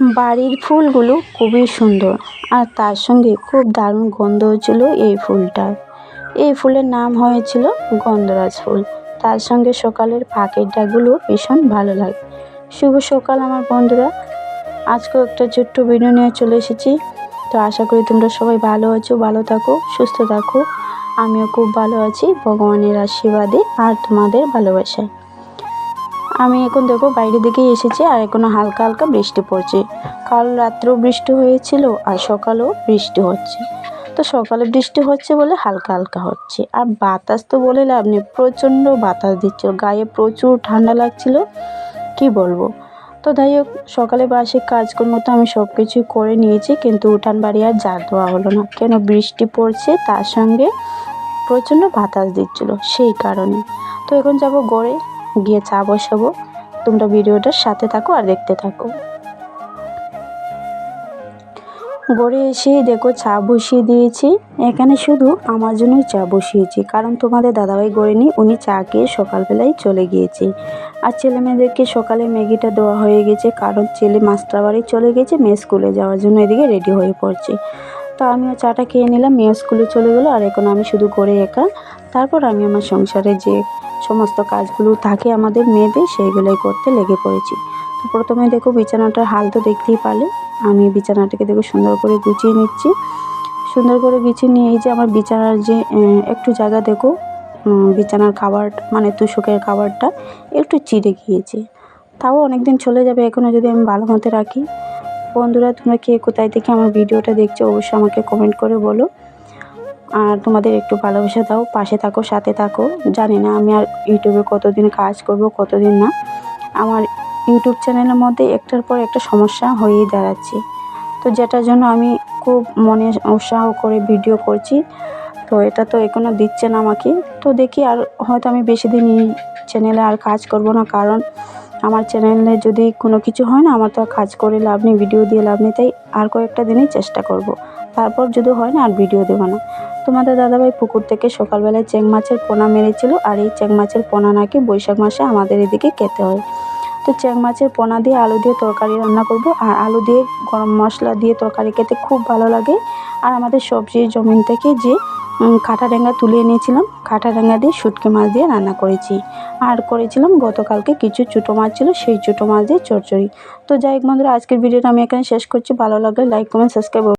বাড়ির ফুলগুলো খুবই সুন্দর আর তার সঙ্গে খুব দারুণ গন্ধ হচ্ছিল এই ফুলটার। এই ফুলের নাম হয়েছিল গন্ধরাজ ফুল। তার সঙ্গে সকালের পাখির ডাকগুলো ভীষণ ভালো লাগে। শুভ সকাল আমার বন্ধুরা। আজকেও একটা ছোট্ট ভিডিও নিয়ে চলে এসেছি। তো আশা করি তোমরা সবাই ভালো আছো, ভালো থাকো, সুস্থ থাকো। আমিও খুব ভালো আছি। ভগবানের আশীর্বাদে আর তোমাদের ভালোবাসায়। আমি এখন দেখো বাইরে দিকে এসেছি আর এখনও হালকা হালকা বৃষ্টি পড়ছে। কাল রাত্রেও বৃষ্টি হয়েছিল আর সকালেও বৃষ্টি হচ্ছে। তো সকালে বৃষ্টি হচ্ছে বলে হালকা হালকা হচ্ছে। আর বাতাস তো বলে লাভ নেই, প্রচণ্ড বাতাস দিচ্ছিল, গায়ে প্রচুর ঠান্ডা লাগছিল, কি বলব? তো যাই হোক, সকালে বাসে কাজকর্ম তো আমি সব কিছুই করে নিয়েছি, কিন্তু উঠান বাড়ি আর যা দেওয়া হলো না। কেন বৃষ্টি পড়ছে তার সঙ্গে প্রচণ্ড বাতাস দিচ্ছিল, সেই কারণে। তো এখন যাব গড়ে। গিয়ে চা বসাবো। তোমরা ভিডিওটার সাথে থাকো আর দেখতে থাকো। গড়ে এসে দেখো চা বসিয়ে দিয়েছি। এখানে শুধু আমার জন্যই চা বসিয়েছি, কারণ তোমাদের দাদাভাই গড়ে নি উনি চা খেয়ে সকালবেলায় চলে গিয়েছে। আর ছেলে মেয়েদেরকে সকালে ম্যাগিটা দেওয়া হয়ে গেছে, কারণ ছেলে মাস্টার বাড়ি চলে গেছে, মেয়ে স্কুলে যাওয়ার জন্য এদিকে রেডি হয়ে পড়ছে। তো আমিও চাটা খেয়ে নিলাম, মেয়ে স্কুলে চলে গেলো, আর এখন আমি শুধু করে একা। তারপর আমি আমার সংসারে যে সমস্ত কাজগুলো থাকে আমাদের মেয়েদের, সেইগুলোই করতে লেগে পড়েছি। তো প্রথমে দেখো বিছানাটার হাল তো দেখতেই পারলে আমি বিছানাটাকে দেখো সুন্দর করে গুছিয়ে নিচ্ছি। সুন্দর করে গুছিয়ে নিয়ে এই যে আমার বিছানার যে একটু জায়গা দেখো বিছানার খাবার মানে তুষকের খাবারটা একটু চিড়ে গিয়েছে। তাও অনেক দিন চলে যাবে এখনও যদি আমি ভালো মতো রাখি। বন্ধুরা, তোমরা কে কোথায় থেকে আমার ভিডিওটা দেখছ, অবশ্যই আমাকে কমেন্ট করে বলো। আর তোমাদের একটু ভালোবাসা দাও, পাশে থাকো, সাথে থাকো। জানি না আমি আর ইউটিউবে কতদিন কাজ করব, কতদিন না। আমার ইউটিউব চ্যানেলের মধ্যে একটার পর একটা সমস্যা হয়েই দাঁড়াচ্ছে। তো যেটার জন্য আমি খুব মনে উৎসাহ করে ভিডিও করছি, তো এটা তো এখনও দিচ্ছে না আমাকে। তো দেখি আর হয়তো আমি বেশি দিন এই চ্যানেলে আর কাজ করব না, কারণ আমার চ্যানেলে যদি কোনো কিছু হয় না, আমার তো আর কাজ করে লাভ নেই, ভিডিও দিয়ে লাভ নেই, তাই আর কয়েকটা দিনই চেষ্টা করব। তারপর যদি হয় না, আর ভিডিও দেবো না। তোমাদের দাদাভাই পুকুর থেকে সকালবেলায় চেং মাছের পোনা মেরেছিল আর এই চেং মাছের পোনা নাকি বৈশাখ মাসে আমাদের এদিকে খেতে হয়। তো চেং মাছের পোনা দিয়ে আলু দিয়ে তরকারি রান্না করব আর আলু দিয়ে গরম মশলা দিয়ে তরকারি খেতে খুব ভালো লাগে। আর আমাদের সবজির জমিন থেকে যে কাঁটা ডেঙ্গা তুলে এনেছিলাম কাঁটা ডেঙ্গা দিয়ে শুটকি মাছ দিয়ে রান্না করেছি। আর করেছিলাম গতকালকে কিছু ছোটো মাছ ছিল, সেই ছোটো মাছ দিয়ে চচ্চড়ি। তো যাই হোক বন্ধুরা, আজকের ভিডিওটা আমি এখানে শেষ করছি। ভালো লাগলে লাইক কমেন্ট সাবস্ক্রাইব